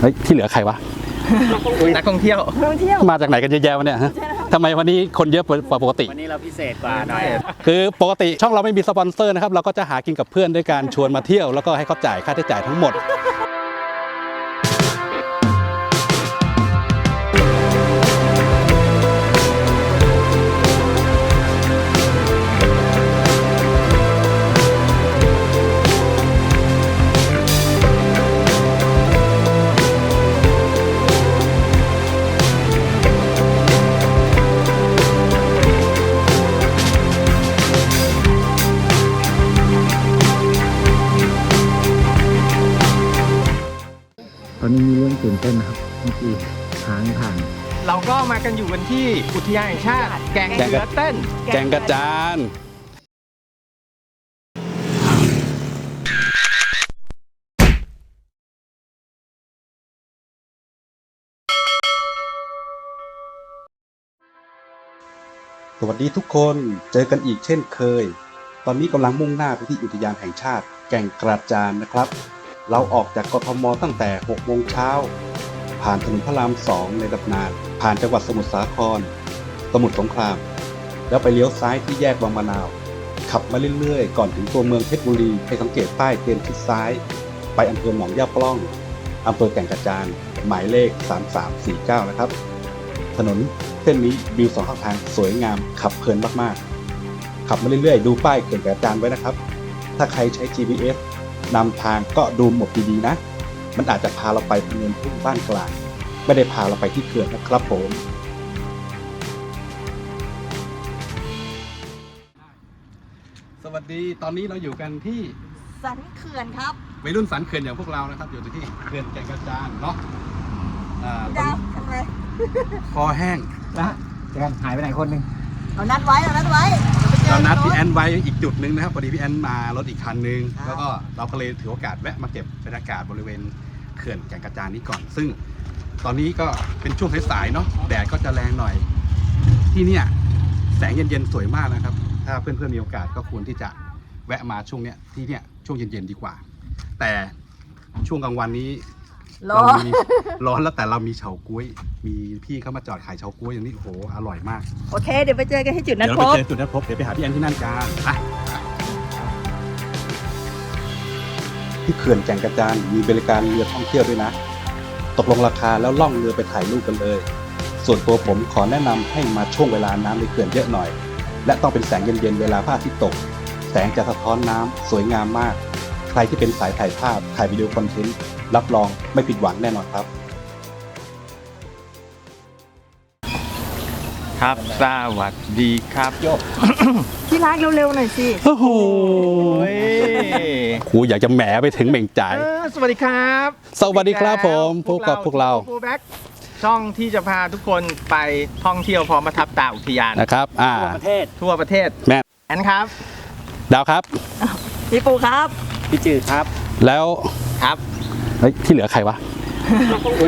เฮ้ยที่เหลือใครวะนักท่องเที่ยว ท่องเที่ยวมาจากไหนกันเยอะแยะวะเนี่ยฮะทำไมวันนี้คนเยอะกว่าปกติ วันนี้เราพิเศษกว่าหน่อย คือปกติช่องเราไม่มีสปอนเซอร์นะครับ เราก็จะหากินกับเพื่อนด้วยการชวนมาเที่ยว แล้วก็ให้เขาจ่ายค่าใช้จ่ายทั้งหมด ตอนนี้มีเรื่องตื่นเต้นนะครับเมื่อกี้ค้างผ่านเราก็มากันอยู่กันที่อุทยานแห่งชาติแก่งเสือเต้น แกงกระจานสวัสดีทุกคนเจอกันอีกเช่นเคย ตอนนี้กำลังมุ่งหน้าไปที่อุทยานแห่งชาติแก่งกระจานนะครับ เราออกจากกทมตั้งแต่ 6 โมงเช้า ผ่านถนนพระรามสองในดับนาน ผ่านจังหวัดสมุทรสาคร สมุทรสงคราม แล้วไปเลี้ยวซ้ายที่แยกวังมะนาว ขับมาเรื่อยๆ ก่อนถึงตัวเมืองเพชรบุรีให้สังเกตป้ายเตือนทิศซ้าย ไปอำเภอหนองย่าปล้องอำเภอแก่งกระจาน หมายเลข 3349 นะครับ ถนนเส้นนี้วิวสองข้างทางสวยงาม ขับเพลินมากๆ ขับมาเรื่อยๆ ดูป้ายเก่งกระจานไว้นะครับ ถ้าใครใช้ GPS นำทางก็ดูหมดดีๆนะ มันอาจจะพาเราไปพะเนินทุ่งบ้านกลาง ไม่ได้พาเราไปที่เขื่อนนะครับผมสวัสดีตอนนี้เราอยู่กันที่สันเขื่อนครับวัยรุ่นสันเขื่อนอย่างพวกเรานะครับ อยู่ที่เขื่อนแก่งกระจานเนาะอ่าตอนดาวนี้ทำอะไรคอแห้งแล้วแจนหายไปไหนคนหนึ่งเรานัดไว้เรานัดไว้ดี๋ยวไปจอ เรานัดพี่รถแอนไว้อีกจุดหนึ่งนะครับพอดีพี่แอนมารถอีกคันนึงครับแล้วก็เราก็เลยถือโอกาสแวะมาเก็บบรรยากาศบริเวณเขื่อนแก่งกระจานนี้ก่อน ซึ่งตอนนี้ก็เป็นช่วงสายๆเนาะแดดก็จะแรงหน่อย ที่เนี่ยแสงเย็นๆสวยมากนะครับ ถ้าเพื่อนๆมีโอกาสก็ควรที่จะแวะมาช่วงเนี้ยที่เนี่ยช่วงเย็นๆดีกว่า แต่ช่วงกลางวันนี้ รอ เรามีร้อนแล้วแต่เรามีเฉาก๊วย มีพี่เข้ามาจอดขายเฉาก๊วยอย่างนี้โอ้โหอร่อยมาก โอเค เดี๋ยวไปเจอกันที่จุดนัเดี๋ดยวเราพไปบเจอจุดนัดพบเดี๋ยวไปหาพี่แอนที่นั่นกันไปที่เขื่อนแก่งกระจานมีบริการเรือท่องเที่ยวด้วยนะ ตกลงราคาแล้วล่องเรือไปถ่ายรูปกันเลย ส่วนตัวผมขอแนะนำให้มาช่วงเวลาน้ำในเขื่อนเยอะหน่อย และต้องเป็นแสงเย็นๆเวลาพระอาทิตย์ตก แสงจะสะท้อนน้ำสวยงามมาก ใครที่เป็นสายถ่ายภาพ ถ่ายวิดีโอคอนเทนต์ รับรองไม่ผิดหวังแน่นอนครับ ครับสวัสดีครับโยกที่รักเร็วๆหน่อยสิ โอ้โหโอ้ยครูอยากจะแหมไปถึงเหม่งจ่ายเออสวัสดีครับ สวัสดีครับผมพบกับพวกเราฟูแบ็กช่องที่จะพาทุกคนไปท่องเที่ยวพร้อมประทับตาอุทยานนะครับอ่าทั่วประเทศทั่วประเทศแม่แอนครับ ดาวครับ พี่ปูครับ พี่จืดครับ แล้วครับเฮ้ยที่เหลือใครวะ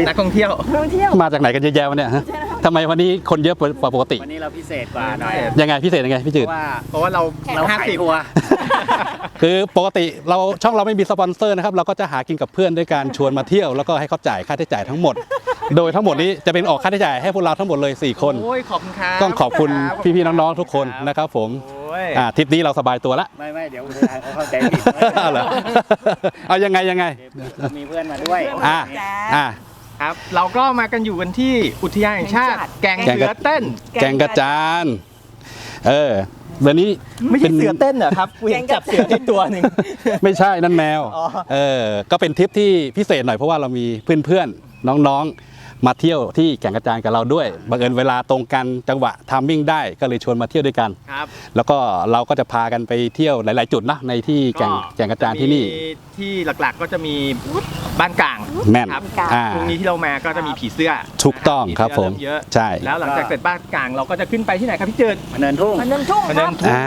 นักท่องเที่ยวท่องเที่ยวมาจากไหนกันเยอะแยะวะเนี่ยฮะทำไมวันนี้คนเยอะกว่าปกติ วันนี้เราพิเศษกว่าหน่อยยังไงพิเศษยังไงพี่เพจืดราะว่าเพราะว่าเราเราห้าขายสิบทัวร์คือปกติเราช่องเราไม่มีสปอนเซอร์นะครับเราก็จะหากินกับเพื่อนด้วยการชวนมาเที่ยวแล้วก็ให้เขาจ่ายค่าใช้จ่ายทั้งหมด โดยทั้งหมดนี้จะเป็นออกค่าใช้จ่ายให้พวกเราทั้งหมดเลย 4 คนโอ้ยขอบคุณครับต้องขอบคุณพี่ๆน้องๆทุกคนนะครับผม โอ้ยอ่าทริปนี้เราสบายตัวละ ไม่ไม่เดี๋ยวอุทยานเขาเข้าใจผิดเอาเหรอเอายังไงยังไงเรามีเพื่อนมาด้วยอ่าอ่าครับเราก็มากันอยู่กันที่อุทยานแห่งชาติ แก่งแก่งเสืกระอเต้น แกงกระจาน เออเดี๋ยวนี้ไม่ใช่ป็นเสือเต้นเหรอครับกูเห็นจับเสือที่ตัวหนึ่งไม่ใช่นั่นแมวอ๋อเออ ก็เป็นทริปที่พิเศษหน่อยเพราะว่าเรามีเพื่อนๆน้องๆ มาเที่ยวที่แก่งกระจานกับเราด้วยบังเอิญเวลาตรงกันจังหวะทามมิ่งได้ก็เลยชวนมาเที่ยวด้วยกัน ครับแล้วก็เราก็จะพากันไปเที่ยวหลาย ๆ จุดนะในที่แก่งแก่งกระจานที่นี่ มีที่หลักๆก็จะมีบ้านกลางแม่นครับอ่า พรุ่งนี้ที่เรามาก็จะมีผีเสื้อถูกต้องครับผมเยอะใช่แล้วหลังจากเสร็จบ้านกลางเราก็จะขึ้นไปที่ไหนครับพี่เจิดมาเนินทุ่งมาเดินทุ่งมาคเดิรับนทุ่งอ่า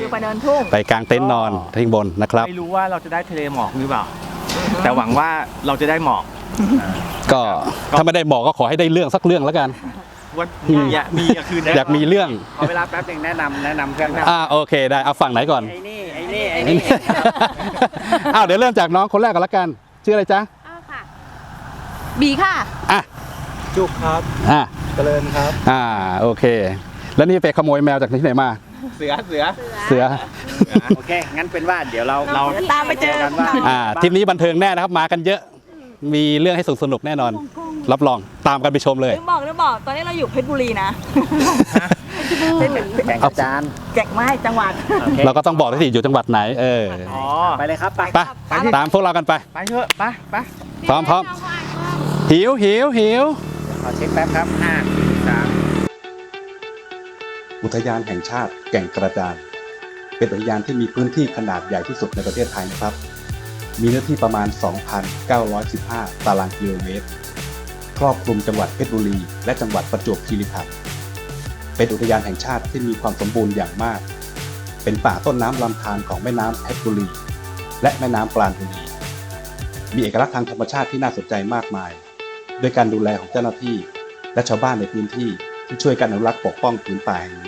อยู่มาเดินทุ่ง ไปกลางเต็นท์นอนทิ้งบนนะครับ ไม่รู้ว่าเราจะได้ทะเลหมอกหรือเปล่า แต่หวังว่าเราจะได้หมอก ก็ถ้าไม่ได้บอกก็ขอให้ได้เรื่องสักเรื่องแล้วกัน ว่ามีอะมีอะคือได้อยากมีเรื่องขอเวลาแป๊บหนึ่งแนะนำแนะนำเพื่อนครับอ่าโอเคได้เอาฝั่งไหนก่อนไอ้นี่ไอ้นี่ไอ้นี่อ้าวเดี๋ยวเริ่มจากน้องคนแรกก่อนละกัน ชื่ออะไรจ๊ะอ้าวค่ะ บีค่ะ อะจุกครับอะเจริญครับ อ่าโอเค แล้วนี่ไปขโมยแมวจากที่ไหนมา เสือเสือเสือ โอเคงั้นเป็นว่าเดี๋ยวเราเราตามไปเจอกันว่าอ่าทริปนี้บันเทิงแน่นะครับมากันเยอะ มีเรื่องให้สนุกสนุกแน่นอน รับรองตามกันไปชมเลยลืมบอกลืมบอก ตอนนี้เราอยู่เพชรบุรีนะแข่งกับจานแจกไม้จังหวัดโอเคเราก็ต้องบอกที่อยู่จังหวัดไหน เอออ๋อไปเลยครับไปไปตามพวกเรากันไป ไปเถอะไปไปพร้อมพร้อมหิวหิวหิวขอเช็คแป๊บครับห้าสี่สามอุทยานแห่งชาติแก่งกระจานเป็นอุทยานที่มีพื้นที่ขนาดใหญ่ที่สุดในประเทศไทยนะครับ มีเนื้อที่ประมาณ 2,915 ตารางกิโลเมตร ครอบคลุมจังหวัดเพชรบุรี และจังหวัดประจวบคีรีขันธ์ เป็นอุทยานแห่งชาติที่มีความสมบูรณ์อย่างมาก เป็นป่าต้นน้ำลำธารของแม่น้ำเพชรบุรี และแม่น้ำปราณบุรี มีเอกลักษณ์ทางธรรมชาติที่น่าสนใจมากมายด้วยการดูแลของเจ้าหน้าที่ และชาวบ้านในพื้นที่ที่ช่วยกันอนุรักษ์ปกป้องพื้นป่าแห่งนี้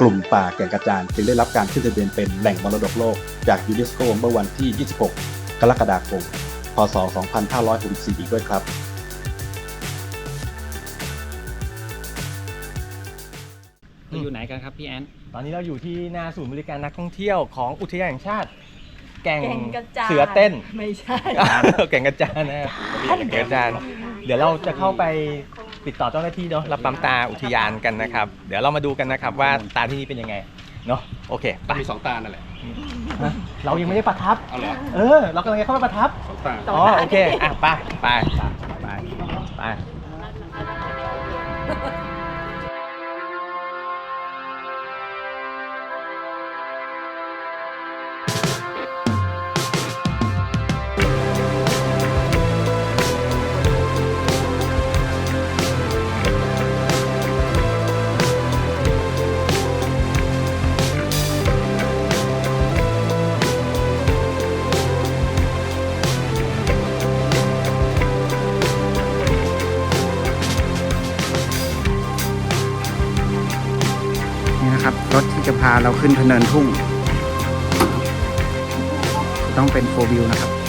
กลุ่มป่าแก่งกระจานจึงได้รับการขึ้นทะเบียนเป็นแหล่งมรดกโลกจากยูเนสโกเมื่อวันที่ 26 กรกฎาคม พศ 2564อีกด้วยครับเราอยู่ไหนกันครับพี่แอน ตอนนี้เราอยู่ที่หน้าศูนย์บริการนักท่องเที่ยวของอุทยานแห่งชาติ แก่งแก่งกระจาน เสือเต้น ไม่ใช่ แก่งกระจานนะครับแก่งกระจาน เดี๋ยวเราจะเข้าไป ติดต่อเจ้าหน้าที่เนาะรับปั๊มตาอุทยานกันนะครับ เดี๋ยวเรามาดูกันนะครับว่าตาที่นี่เป็นยังไงเนาะโอเคไปมีสองตานั่นแหละเรายังไม่ได้ประทับ เอาเหรอเออ เรากำลังจะเข้าไปประทับ สองตา อ๋อโอเค อะไปไปไปไป เราขึ้นพเนินทุ่ง ต้องเป็นโฟวิวนะครับ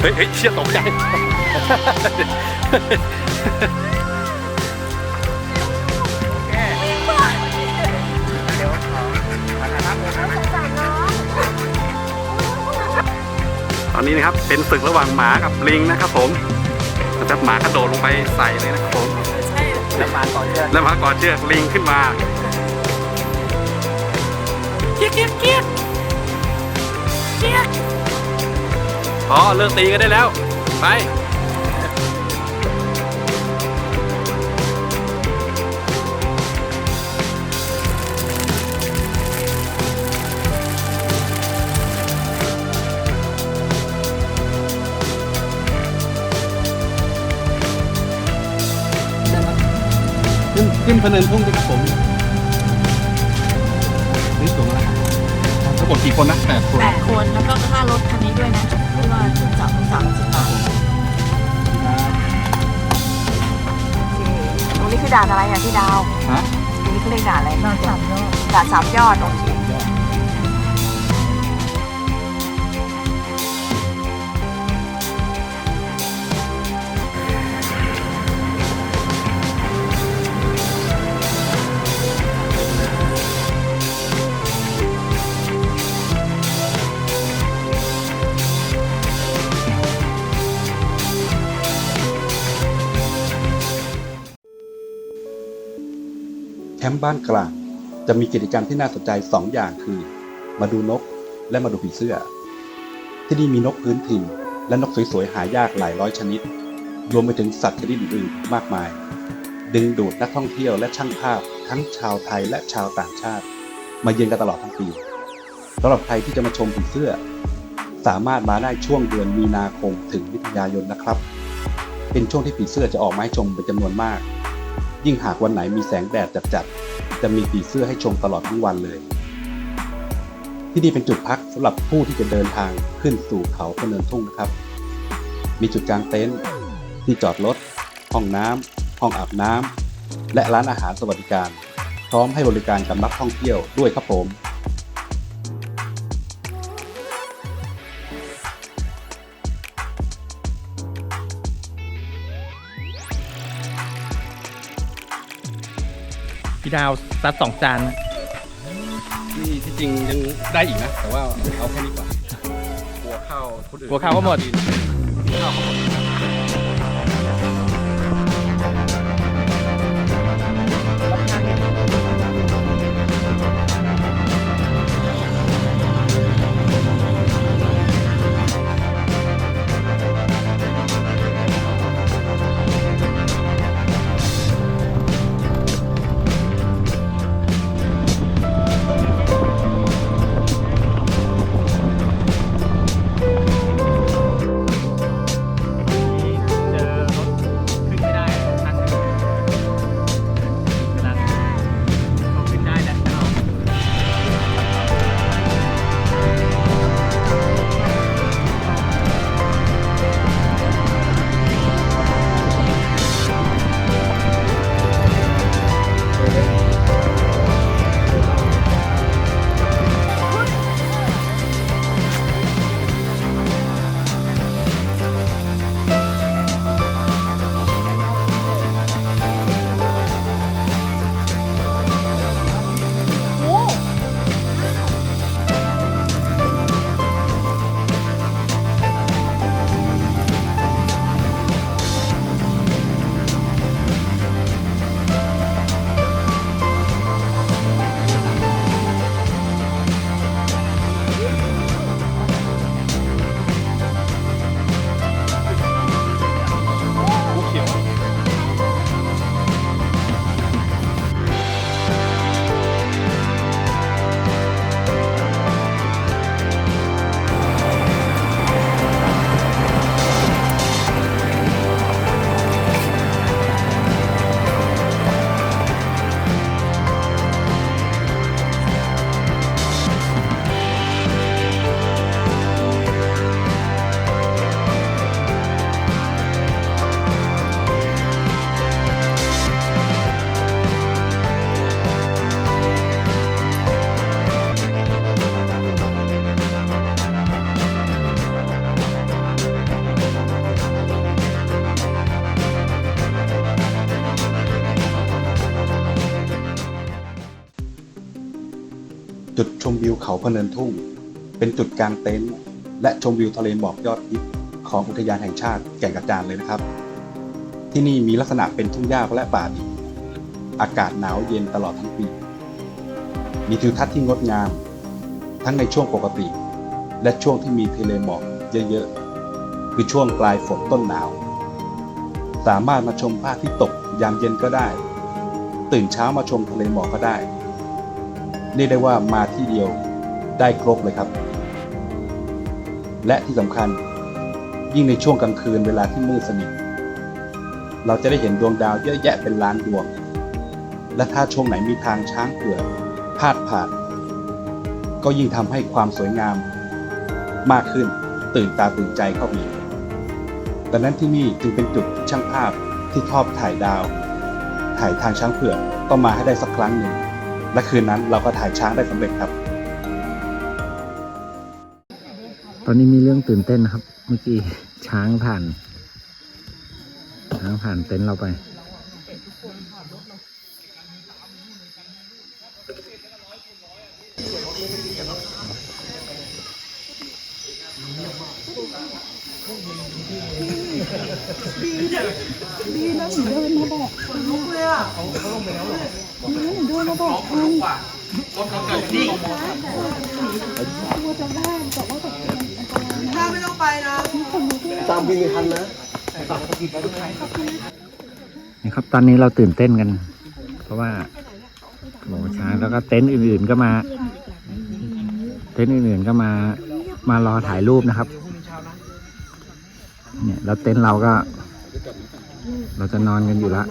เฮ้ยเฮ้ยเชี่ยตกใจตอนนี้นะครับเป็นศึกระหว่างหมากับลิงนะครับผมนะครับหมากระโดดลงไปใส่เลยนะครับผมแล้วมาต่อเชือกแล้วหมากอดเชือกลิงขึ้นมาเกียกเกียกเกียก พอเลิกตีกันได้แล้ว ไป ขึ้นขึ้นพะเนินทุ่งด้วยครับผมนี่สูงแล้วทั้งหมดกี่คนนะแปดคน แปดคนแล้วก็ค่ารถคันนี้ด้วยนะ ที่ว่าถึงสามสามสิบบาทโอเคตรงนี้คือด่านอะไรอะพี่ดาวฮะ ตรงนี้เขาเรียกด่านอะไรด่านสามยอดด่านสามยอดโอเค มป์บ้านกลางจะมีกิจกรรมที่น่าสนใจ2ออย่างคือ มาดูนกและมาดูผีเสื้อ ที่นี่มีนกพื้นถิ่น และนกสวยๆหายากหลายร้อยชนิด รวมไปถึงสัตว์ชนิดอื่นๆมากมาย ดึงดูดนักท่องเที่ยวและช่างภาพทั้งชาวไทยและชาวต่างชาติ มาเยือนกันตลอดทั้งปีสำหรับใครที่จะมาชมผีเสื้อ สามารถมาได้ช่วงเดือนมีนาคมถึงมิถุนายนนะครับ เป็นช่วงที่ผีเสื้อจะออกมาให้ชมเป็นจำนวนมาก ยิ่งหากวันไหนมีแสงแดดจัดๆ จะมีตีเสื้อให้ชมตลอดทั้งวันเลย ที่นี่เป็นจุดพักสำหรับผู้ที่จะเดินทางขึ้นสู่เขาพะเนินทุ่งนะครับ มีจุดกลางเต็นท์ที่จอดรถ ห้องน้ำห้องอาบน้ำและร้านอาหารสวัสดิการ พร้อมให้บริการกับนักท่องเที่ยวด้วยครับผม พี่ดาวซัดสองจานนี่ที่จริงยังได้อีกนะ แต่ว่าเอาแค่นี้ก่อนกลัวข้าวคนอื่นกลัวข้าวก็หมดข้าวเขาหมด ชมวิวเขาพะเนินทุ่ง เป็นจุดกลางเต็นท์และชมวิวทะเลหมอกยอดฮิตของอุทยานแห่งชาติแก่งกระจานเลยนะครับ ที่นี่มีลักษณะเป็นทุ่งหญ้าและป่าดิบอากาศหนาวเย็นตลอดทั้งปี มีทิวทัศน์ที่งดงาม ทั้งในช่วงปกติ และช่วงที่มีทะเลหมอกเยอะๆ คือช่วงปลายฝนต้นหนาว สามารถมาชมพระอาทิตย์ตกยามเย็นก็ได้ ตื่นเช้ามาชมทะเลหมอกก็ได้ เรียกได้ว่ามาที่เดียวได้ครบเลยครับ และที่สำคัญ ยิ่งในช่วงกลางคืนเวลาที่มืดสนิทเราจะได้เห็นดวงดาวเยอะแยะเป็นล้านดวง และถ้าช่วงไหนมีทางช้างเผือกพาดผ่าน ก็ยิ่งทำให้ความสวยงาม มากขึ้นตื่นตาตื่นใจเข้าไปอีกดังนั้นที่นี่จึงเป็นจุดช่างภาพที่ชอบถ่ายดาว ถ่ายทางช้างเผือกต้องมาให้ได้สักครั้งหนึ่ง และคืนนั้นเราก็ถ่ายช้างได้สำเร็จครับ ตอนนี้มีเรื่องตื่นเต้นนะครับ เมื่อกี้ช้างผ่าน ช้างผ่านเต็นท์เราไป ดีนะดีนะหนูเดินมาบอกลุกเลยอะเขาเขาลงไปแล้วหรอดีหนูเดินมาบอกคุณรถเขาเกิดนี่กลัวจะไางแต่ว่าแบบถ้าไม่ต้องไปนะตามพี่มีทันนะนี่ครับตอนนี้เราตื่นเต้นกัน เพราะว่าหลงช้างแล้วก็เต็นท์อื่นๆก็มา เต็นท์อื่นๆก็มา มารอถ่ายรูปนะครับ เนี่ยแล้วเต็นท์เราก็ เราจะนอนกันอยู่ละ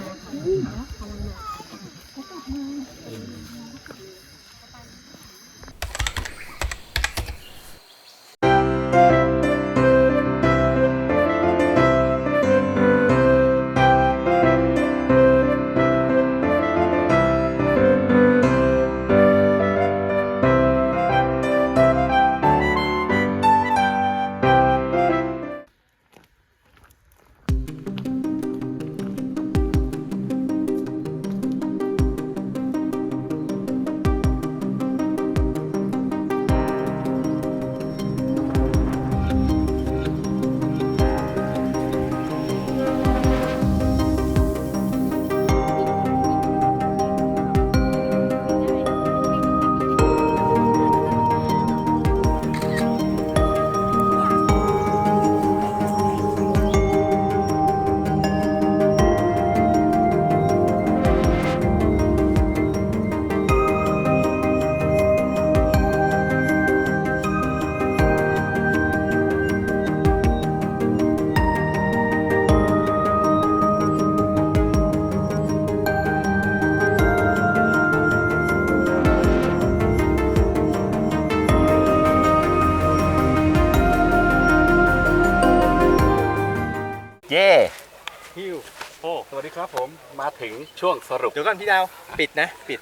ถึงช่วงสรุป เดี๋ยวก่อนพี่ดาว ปิดนะ ปิด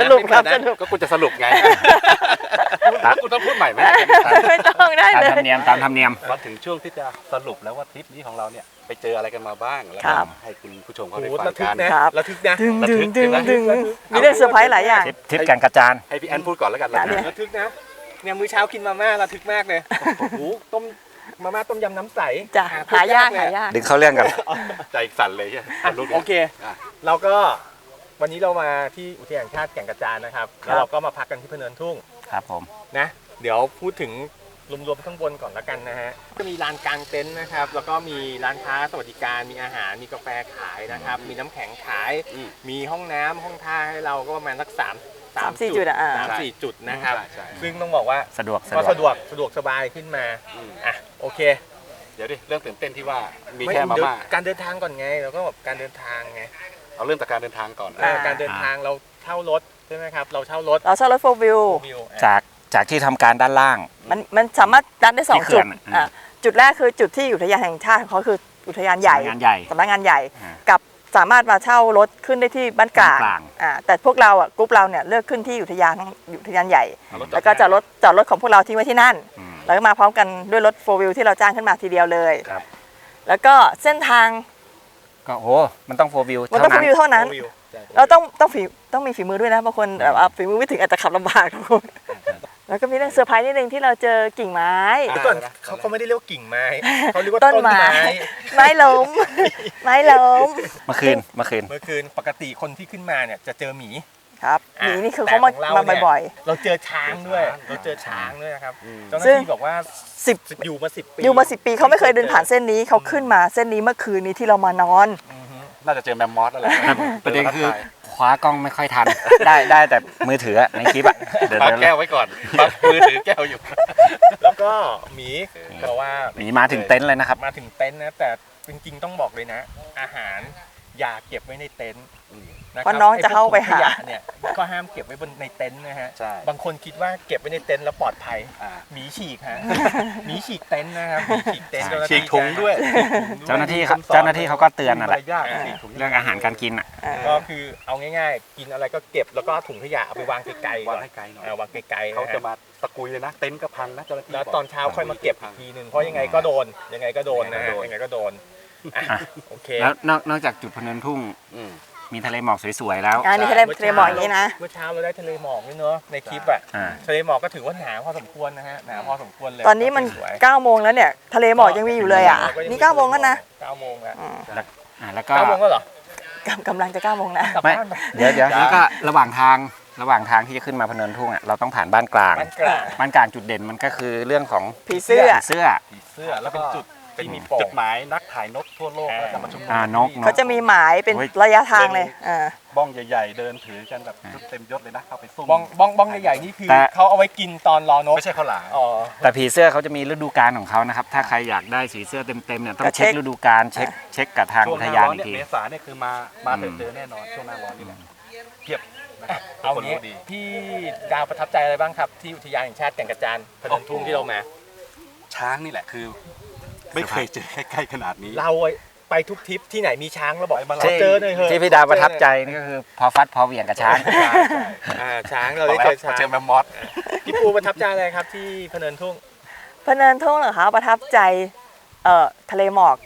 สรุปครับสรุป ก็กูจะสรุปไงกูต้องพูดใหม่ไหมไม่ต้องได้ตามเลยธรรมเนียมตามธรรมเนียม มาถึงช่วงที่จะสรุปแล้วว่าทริปนี้ของเราเนี่ยไปเจออะไรกันมาบ้างแล้วครัก็บให้คุณผู้ชมเขาโอ้ได้โหฟังระทึกกัน นะ ครับ ระทึกนะ ดึงระดึทึงกดึงระทึดึกงระทึกมีเรื่องเซอร์ไพรส์หลายอย่างทริปทริปแก่งกระจาน ให้พี่แอนพูดก่อนแล้วกันได้เลยระทึกนะ เนี่ยมื้อเช้ากินมาม่าระทึกมากเลย โอ้โหต้ม มาม่าต้มยำน้ำใสจ้ะหหายากเลยหายาก ดึงเข้าเรื่องกัน ใจสั่นเลยใช่ไหมอะลุกลย โอเค อะ เราก็วันนี้เรามาที่อุทยานแห่งชาติแก่งกระจานนะครับ แล้วเราก็มาพักกันที่พะเนินทุ่ง ครับผม นะเดี๋ยวพูดถึงรวมๆข้างบนก่อนแล้วกันนะฮะก็มีลานกลางเต็นท์นะครับ แล้วก็มีร้านค้าสวัสดิการมีอาหารมีกาแฟขายนะครับ มีน้ำแข็งขาย อืม มีห้องน้ำห้องท่าให้เราก็ประมาณสักสาม สามสี่จุดอะอ่า สามสี่จุดนะครับ ใช่ใช่ ซึ่งต้องบอกว่าสะดวกสะก็ดวก สะดวกสะดวกสบายขึ้นมาอืมอะโอเคเดี๋ยวดิเรื่องตื่นเต้นที่ว่ามีแค่มาไเดี๋ยวม่าการเดินทางก่อนไงแล้วก็แบบการเดินทางไงเอาเรื่องจากการเดินทางก่อนเออการเดินทางเราเช่ารถใช่ไหมครับเราเช่ารถเราเช่ารถโฟวิว วิวอะ จากจากที่ทำการด้านล่าง มันมันสามารถดันได้สองที่เขื่จุอดนอะอะจุดแรกคือจุดที่อุทยานแห่งชาติของเขาคืออุทยานใหญ่งานใหญ่สำนักงานใหญ่ อ่ากับ สามารถมาเช่ารถขึ้นได้ที่บ้านกลางบ้านกลางอ่าแต่พวกเราอะกรุ๊ปเราเนี่ยเลือกขึ้นที่อุทยานอุทยานใหญ่ เอารถจอดแล้วก็จอดรถจอดรถของพวกเราทิ้งไว้ที่นั่น อืม แล้วก็มาพร้อมกันด้วยรถโฟวิวที่เราจ้างขึ้นมาทีเดียวเลย ครับ แล้วก็เส้นทางก็โอ้มันต้องโฟวิวมันเท่าต้องโฟนั้น วิวเท่านั้นวิวใช่เราต้องต้องฝีต้องมีฝีมือด้วยนะบางคนแบบว่าฝีมือไม่ถึงอาจจะขับลำบากทุกคน แล้วก็มีเรื่องเซอร์ไพรส์นิดนึงที่เราเจอกิ่งไม้ เดี๋ยวก่อนเขาเขาไม่ได้เรียกว่ากิ่งไม้เขาเรียกว่าต้ต้นนไม้ ไม้ ไม้ล้ม ไม้ล้มเมื่อคืนเมื่อคืน เมื่อคืนปกติคนที่ขึ้นมาเนี่ยจะเจอหมีครับหอะมีนี่คือเขามาแต่ของมาเนี่ยบ่อย เราเจอช้างด้วย เราเจอช้างด้วยนะครับอืมเจ้าหน้าซึ่ง ที่บอกว่าๆสิบอยู่มาสิบปีอยู่มาสิบปีเขาไม่เคยเดินผ่านเส้นนี้เขาขึ้นมาเส้นนี้เมื่อคืนนี้ที่เรามานอน อือฮึ น่าจะเจอแมมมอสอะไรประเด็นคือค ว้ากล้องไม่ค่อยทัน ได้ได้แต่มือถืออะในคลิปอะเดี๋ยวปาเดี๋ยวแก้วไว้ก่อนปักมือถือแก้วอยู่ แล้วก็หมีบอกว่าหนีมาถึงเต็นท์เลยนะครับ มาถึงเต็นท์นะแต่จริงๆต้องบอกเลยนะ อาหารอย่าเก็บไว้ในเต็นท์อืมคบเพราะน้องจะเข้าไปหา อ้พวกถุงขยะเนี่ยก็ห้ามเก็บไว้บนในเต็นท์นะฮะใช่ บางคนคิดว่าเก็บไว้ในเต็นท์แล้วปลอดภัยอ่า หมีฉีกฮะหมีฉีกเต็นท์นะครับหมีฉีกเต็นท์ใช่เจ้าหน้าฉีที่กถุงด้วย เจ้าหน้าที่เขาเจ้าหน้าที่เขาก็เตือนนั่นแหละมารยาทฉีกถุงเรื่องอาหารการกินอะ อ่า ก็คือเอาง่ายๆ กินอะไรก็เก็บแล้วก็ถุงขยะเอาไปวางไกลๆก่วาองนให้ไกลหน่อยเออวางไกลๆเขานะจะฮะมาตะกุยเลยนะ เต็นท์ก็พังนะเจ้าหน้าที่แล้วตอนเช้าค่อยมาเก็บอีกทีหนึ่งเพราะยังไงก็โดนยังไงก็โดนนะฮะยังไงก็โดนอะอะโอเค แล้วนอกนอกจากจุดพะเนินทุ่งอืม มีทะเลหมอกสวยๆแล้ว อันนี้ทะเลทะเลหมอกอย่างนี้นะ เมื่อเช้าเราได้ทะเลหมอกด้วยเนอะในคลิปอะอ่า ทะเลหมอกก็ถือว่าหนาพอสมควรนะฮะหนาพอสมควรเลยตอนนี้มันสวย9โมงแล้วเนี่ย ทะเลหมอกยังมีอยู่เลยอะก็ยังมีนี่9โมงแล้วนะ เก้าโมงแล้วอืมอ่าแล้วก็เก้าโมงแล้วเหรอ กำกำลังจะเก้าโมงนะกลับไม่บ้านไปเดี๋ยวเดี๋ยวแล้วก็ระหว่างทางระหว่างทางที่จะขึ้นมาพะเนินทุ่งอะเราต้องผ่านบ้านกลาง บ้านกลาง บ้านกลางจุดเด่นมันก็คือเรื่องของผีเสื้อผีเสื้อเสื้อแล้วเป็นจุด ที่มีมีโป่งจุดหมายนักถ่ายนกทั่วโลกแล้วก็มาชุมนุมอ่านกนเขากจะมีหมายเป็นโอ้ยระยะทางเลยอ่า บ้องใหญ่ ๆ เดินถือกันแบบชุดเต็มยศเลยนะเข้าไปซุ่มบ้องบ้องบ้องใหญ่ๆนี่คือแต่ เขาเอาไว้กินตอนรอนกไม่ใช่ข้าวหลามอ๋อ แต่ผีเสื้อเขาจะมีฤดูกาลของเขานะครับ ถ้าใครอยากได้สีเสื้อเต็มๆเนี่ยต้องเช็คฤดูกาลเช็คเช็คกับทางช่วอุงหทน้ายานร้อนอีกเนี่ยที เมษาเนี่ยคือมามาอืมเจอแน่นอนช่วงหน้าร้อนนี่แหละเพียบนะครับเอาทุกคนงี้รู้ดี พี่ดาวประทับใจอะไรบ้างครับ ที่อุทยานแห่งชาติแก่งกระจานพนมทุ่งที่เรามา ช้างนี่แหละคือ ไม่เคยเจอใกล้ๆขนาดนี้ เราไปทุกทริปที่ไหนมีช้างเราบอกไปมาแล้วขอเจอหน่อยเถอะที่พี่ดาวประทับใจนี่ก็คือพอฟัดพอเหวี่ยงกับช้างใช่ใช่อ่าช้างเราได้เจอช้างเจอแมมมอสพี่ปูประทับใจอะไรครับที่พะเนินทุ่งพะเนินทุ่งเหรอคะประทับใจเอ่อทะเลหมอก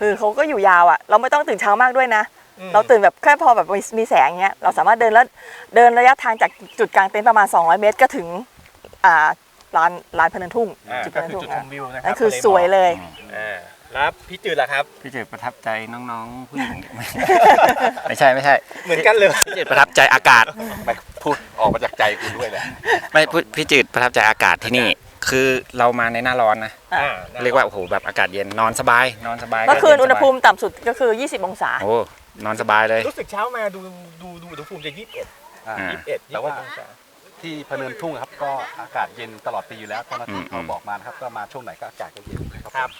คือเขาก็อยู่ยาวอะ เราไม่ต้องตื่นเช้ามากด้วยนะอืมเราตื่นแบบแค่พอแบบมีมีแสงเงี้ยเราสามารถเดินแล้วเดินระยะทางจากจุดกลางเต็นท์ประมาณ 200 เมตรก็ถึงอ่า ลานลานพะเนินทุ่งอ่า จุดก็พะเนินคือทุ่งจุดชอะมวิวนะครันั่นคือสวยเลย อ่าแล้วพี่จืดล่ะครับ พี่จืดประทับใจน้องๆผู้หญิง ไม่ใช่ไม่ใช่เหมือนกันเลย พี่จืดประทับใจอากาศไปพูดออกมาจากใจคุณด้วยแหละ ไม่พูดพี่จืดประทับใจอากาศที่นี่ คือเรามาในหน้าร้อนนะ อ่าเรียกว่าโอ้โหแบบอากาศเย็นนอนสบาย นอนสบายเมื่อคืนเย็อุณหภูสบายมิต่ำสุดก็คือ 20 องศา โอ้นอนสบายเลย รู้สึกเช้ามาดูดูดูอุณหภูมิจะยี่สิบเอ็ดอ่าอ่ายี่สิบเอ็ดแต่ว่า องศา ที่พะเนินทุ่งครับ ก็อากาศเย็นตลอดปีอยู่แล้วเจ้าหน้าที่อืมเขาบอกมานะครับก็มาช่วงไหนก็อากาศก็เย็นครับ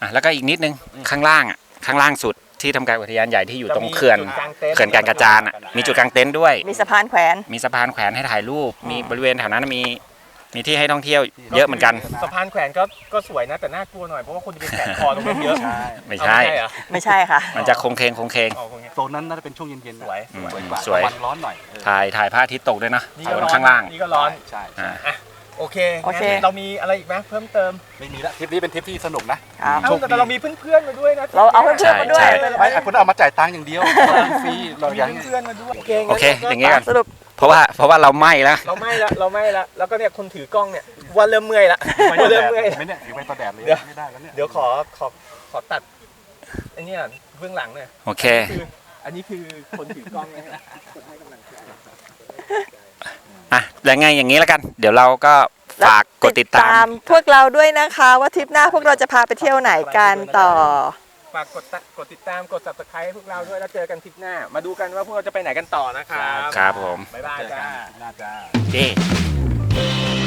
อะแล้วก็อีกนิดนึงข้างล่างอะข้างล่างสุดที่ทำการอุทยานใหญ่ที่อยู่ตรงเขื่อนจุดกลางเต็นท์ เขื่อนการกระจานอะมีจุดกางเต็นท์ด้วย มีสะพานแขวน มีสะพานแขวนให้ถ่ายรูป มีบริเวณแถวนั้นมี มีที่ให้ท่องเที่ยวเยอะเหมือนกัน สะพานแขวนก็ก็สวยนะแต่น่ากลัวหน่อยเพราะว่าคนจะไปแขวนคอตรงนั้นเยอะใช่ไม่เอาใช่ เหรอไม่ใช่ค่ะ มันจะโคงเคงโคงเคงเอาตรงนี้โซนนั้นน่าจะเป็นช่วงเย็นๆสวยสวยกว่าสวยวันร้อนหน่อยเออถ่ายถ่ายพระอาทิตย์ตกด้วยนะนี่โซก็นร้อนข้างล่างนี่ก็ร้อน ใช่อ่าใช่ โอเคโอเค งั้นเรามีอะไรอีกไหมเพิ่มเติมไม่มีละทริปนี้เป็นทริปที่สนุกนะครับ เอ้าแต่เรามีเพื่อนๆมาด้วยนะเราเอาเพื่อนๆมาด้วย ใช่ ไม่ไอ้คุณเอามาจ่ายตังค์อย่างเดียวฟรีเรามียังเพื่อนๆมาด้วยโอเคอย่างงี้กันสรุปเพราะว่าเพราะว่าเราไหม้แล้ว เราไม่ละเราไม่ละแล้วก็เนี่ยคนถือกล้องเนี่ยว่าเริ่มเมื่อยละว่าเริ่มเมื่อยละ ไม่เนี่ยถือไปต่อแดดเลยเดี๋ยว ไม่ได้แล้วเนี่ยเดี๋ยวขอขอขอตัดไอ้เนี่ยเบื้องหลังหน่อย โอเค คืออันนี้คือคนถือกล้องนะฮะให้กำลังใจ อะแล้วไงอย่างนี้แล้วกัน เดี๋ยวเราก็ฝากกดติดตาม พวกเราด้วยนะคะ ว่าทริปหน้าพวกเราจะพาไปเที่ยวไหนกันต่อ ฝากกดตะกดติดตามกด subscribe ให้พวกเราด้วยแล้วเจอกันทริปหน้า มาดูกันว่าพวกเราจะไปไหนกันต่อนะครับครับผม บ๊ายบายเจอกัจ้านน่าจะเย้